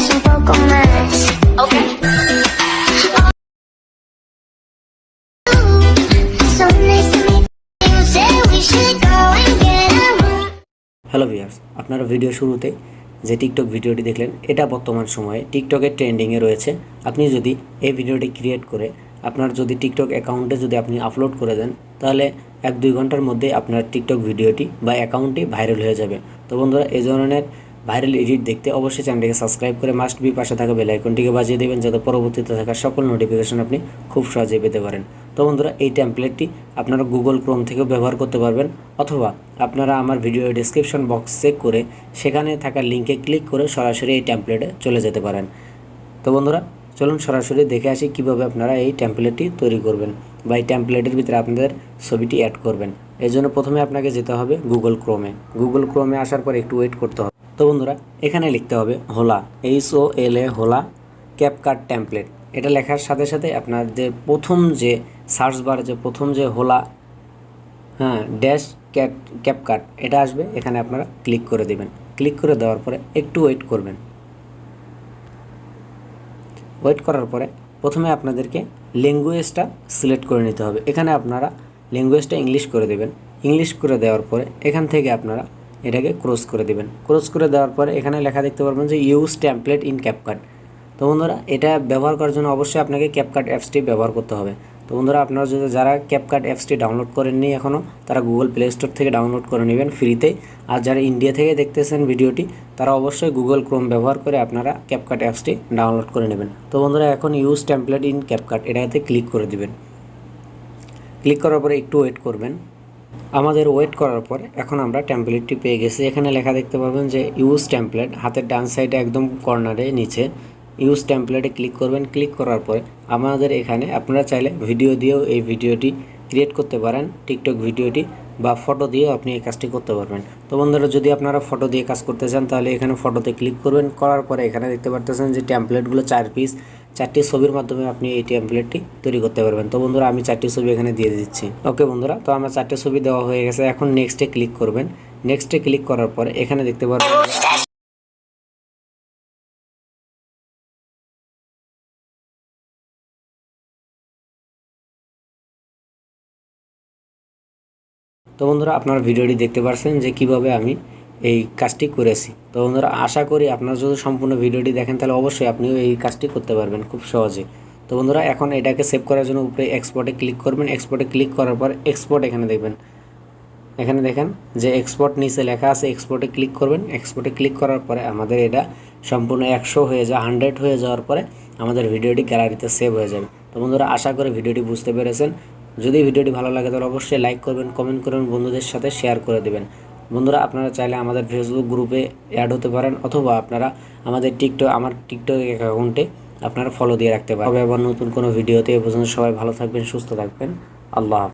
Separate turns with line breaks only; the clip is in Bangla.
es un poco más. Okay.
Hello viewers আপনারা ভিডিও শুরুতে যে টিকটক ভিডিওটি দেখলেন, এটা বর্তমান সময়ে টিকটকের ট্রেন্ডিংয়ে রয়েছে আপনি যদি এই ভিডিওটি ক্রিয়েট করে আপনার যদি টিকটক অ্যাকাউন্টে যদি আপনি আপলোড করে দেন, তাহলে এক দুই ঘণ্টার মধ্যে আপনার টিকটক ভিডিওটি বা অ্যাকাউন্টটি ভাইরাল হয়ে যাবে তো বন্ধুরা, এই ধরনের ভাইরাল এডিট দেখতে অবশ্যই চ্যানেলটিকে সাবস্ক্রাইব করে মাস্ট বি পাশে থাকা বেল আইকনটিকে বাজিয়ে দেবেন যাতে পরবর্তীতে থাকা সকল নোটিফিকেশন আপনি খুব সহজেই পেতে পারেন। তো বন্ধুরা, এই টেমপ্লেটটি আপনারা গুগল ক্রোম থেকেও ব্যবহার করতে পারবেন অথবা আপনারা আমার ভিডিও ডিসক্রিপশন বক্স চেক করে সেখানে থাকা লিঙ্কে ক্লিক করে সরাসরি এই টেমপ্লেটে চলে যেতে পারেন। তো বন্ধুরা, চলুন সরাসরি দেখে আসি কীভাবে আপনারা এই টেমপ্লেটটি তৈরি করবেন বা এই টেমপ্লেটের ভিতরে আপনাদের ছবিটি অ্যাড করবেন। এই জন্য প্রথমে আপনাকে যেতে হবে গুগল ক্রোমে গুগল ক্রোমে আসার পর একটু ওয়েট করতে হবে। তো বন্ধুরা, এখানে লিখতে হবে হোলা এইচ ও এল এ হোলা ক্যাপকাট টেমপ্লেট এটা লেখার সাথে সাথে আপনার যে প্রথম যে সার্চ বার যে প্রথম যে হোলা হ্যাঁ ড্যাশ ক্যাট ক্যাপকাট এটা আসবে, এখানে আপনারা ক্লিক করে দেবেন। ক্লিক করে দেওয়ার পরে একটু ওয়েট করবেন। ওয়েট করার পরে প্রথমে আপনাদেরকে ল্যাঙ্গুয়েজটা সিলেক্ট করে নিতে হবে। এখানে আপনারা ল্যাঙ্গুয়েজটা ইংলিশ করে দেবেন। ইংলিশ করে দেওয়ার পরে এখান থেকে আপনারা এটাকে ক্রস করে দেবেন। ক্রস করে দেওয়ার পরে এখানে লেখা দেখতে পারবেন যে ইউজ ট্যাম্পলেট ইন ক্যাপকাট তো বন্ধুরা, এটা ব্যবহার করার জন্য অবশ্যই আপনাকে ক্যাপকাট অ্যাপসটি ব্যবহার করতে হবে। তো বন্ধুরা, আপনারা যদি যারা ক্যাপকাট অ্যাপসটি ডাউনলোড করেননি এখনও তারা গুগল প্লে স্টোর থেকে ডাউনলোড করে নেবেন ফ্রিতে আর যারা ইন্ডিয়া থেকে দেখতেছেন ভিডিওটি, তারা অবশ্যই গুগল ক্রোম ব্যবহার করে আপনারা ক্যাপকাট অ্যাপসটি ডাউনলোড করে নেবেন। তো বন্ধুরা, এখন ইউজ টেমপ্লেট ইন ক্যাপকাট এটাতে ক্লিক করে দেবেন। ক্লিক করার পরে একটু ওয়েট করবেন। আমাদের ওয়েট করার পর এখন আমরা ট্যাম্পলেটটি পেয়ে গেছি। এখানে লেখা দেখতে পাবেন যে ইউজ টেমপ্লেট হাতের ডান সাইডে একদম কর্নারে নিচে। ইউজ টেমপ্লেটে ক্লিক করবেন। ক্লিক করার পরে আমাদের এখানে আপনারা চাইলে ভিডিও দিয়েও এই ভিডিওটি ক্রিয়েট করতে পারেন। টিকটক ভিডিওটি বা ফটো দিয়ে আপনি এই কাজটি করতে পারবেন। তো বন্ধুরা, যদি আপনারা ফটো দিয়ে কাজ করতে চান, তাহলে এখানে ফটোতে ক্লিক করবেন। করার পরে এখানে দেখতে পারতেছেন যে ট্যাম্পলেটগুলো চার পিস চারটি ছবির মাধ্যমে আপনি এই ট্যাম্পলেটটি তৈরি করতে পারবেন। তো বন্ধুরা, আমি চারটি ছবি এখানে দিয়ে দিচ্ছি। ওকে বন্ধুরা, তো আমার চারটি ছবি দেওয়া হয়ে গেছে। এখন নেক্সটে ক্লিক করবেন। নেক্সটে ক্লিক করার পরে এখানে দেখতে পারবেন তো বন্ধুরা আপনারা ভিডিওটি দেখতে পারছেন যে কীভাবে আমি এই কাজটি করেছি। তো বন্ধুরা আশা করি আপনারা যদি সম্পূর্ণ ভিডিওটি দেখেন তাহলে অবশ্যই আপনিও এই কাজটি করতে পারবেন খুব সহজে। তো বন্ধুরা এখন এটাকে সেভ করার জন্য উপরে এক্সপোর্টে ক্লিক করবেন। এক্সপোর্টে ক্লিক করার পর এক্সপোর্ট এখানে দেখবেন। এখানে দেখেন যে এক্সপোর্ট নিচে লেখা আছে এক্সপোর্টে ক্লিক করবেন। এক্সপোর্টে ক্লিক করার পরে আমাদের এটা সম্পূর্ণ একশো হয়ে যায় হান্ড্রেড হয়ে যাওয়ার পরে আমাদের ভিডিওটি গ্যালারিতে সেভ হয়ে যাবে। তো বন্ধুরা আশা করে ভিডিওটি বুঝতে পেরেছেন। যদি ভিডিওটি ভালো লাগে, তাহলে অবশ্যই লাইক করবেন কমেন্ট করবেন, বন্ধুদের সাথে শেয়ার করে দেবেন। বন্ধুরা, আপনারা চাইলে আমাদের ফেসবুক গ্রুপে অ্যাড হতে পারেন, অথবা আপনারা আমাদের টিকটক আমার টিকটক অ্যাকাউন্টে আপনারা ফলো দিয়ে রাখতে পারেন। তবে আবার নতুন কোনো ভিডিওতে এ পর্যন্ত সবাই ভালো থাকবেন, সুস্থ থাকবেন। আল্লাহ।